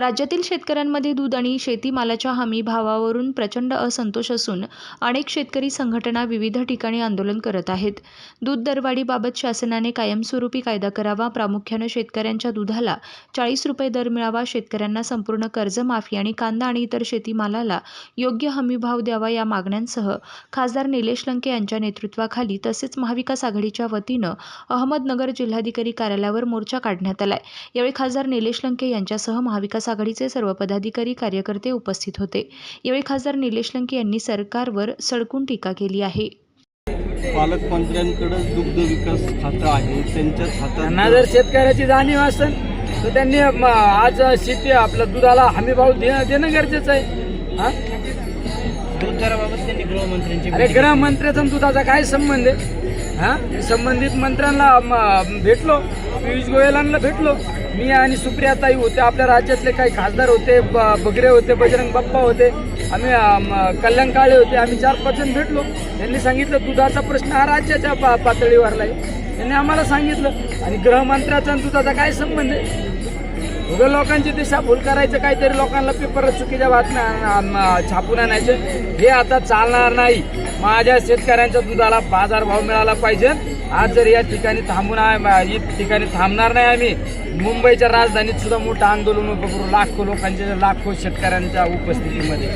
राज्यातील शेतकऱ्यांमध्ये दूध आणि शेतीमालाच्या हमी भावावरून प्रचंड असंतोष असून अनेक शेतकरी संघटना विविध ठिकाणी आंदोलन करत आहेत. दूध दरवाढीबाबत शासनाने कायमस्वरूपी कायदा करावा. प्रामुख्यानं शेतकऱ्यांच्या दुधाला चाळीस रुपये दर मिळावा. शेतकऱ्यांना संपूर्ण कर्जमाफी आणि कांदा आणि इतर शेतीमालाला योग्य हमी भाव द्यावा या मागण्यांसह खासदार निलेश लंके यांच्या नेतृत्वाखाली तसेच महाविकास आघाडीच्या वतीनं अहमदनगर जिल्हाधिकारी कार्यालयावर मोर्चा काढण्यात आलाय. यावेळी खासदार निलेश लंके यांच्यासह महाविकास आघाडीचे सर्व पदाधिकारी कार्यकर्ते उपस्थित होते. यावेळी खासदार निलेश लंके यांनी सरकारवर सडकून टीका केली आहे. पालकमंत्र्यांकडे दुग्ध विकास खातं आहे. त्यांच्याच त्यांना हातात जर शेतकऱ्याची जाणीव असेल तर त्यांनी आज शेती आपलं दुधाला हमी भाव देणं गरजेचं आहे. अरे गृहमंत्र्याचा दुधाचा काय संबंध आहे? हा? संबंधित मंत्र्यांना भेटलो. पियुष गोयलांना भेटलो. मी आणि सुप्रियाताई होते आपल्या राज्यातले काही खासदार होते ब- बगरे होते बजरंग बाप्पा होते. आम्ही कल्याण काळे होते. आम्ही चार पाच जण भेटलो. त्यांनी सांगितलं दुधाचा प्रश्न हा राज्याच्या पा पातळीवरला आहे. त्यांनी आम्हाला सांगितलं आणि गृहमंत्र्याचा आणि दुधाचा काय संबंध आहे? उभ्या लोकांची दिशाभूल करायचं काहीतरी लोकांना पेपर चुकीच्या बातम्या छापून आणायचे. हे आता चालणार नाही. माझ्या शेतकऱ्यांच्या दुधाला बाजारभाव मिळाला पाहिजे. आज जर या ठिकाणी थांबून या ठिकाणी थांबणार नाही आम्ही मुंबईच्या राजधानीत सुद्धा मोठं आंदोलन उभं करू लाखो लोकांच्या लाखो शेतकऱ्यांच्या उपस्थितीमध्ये.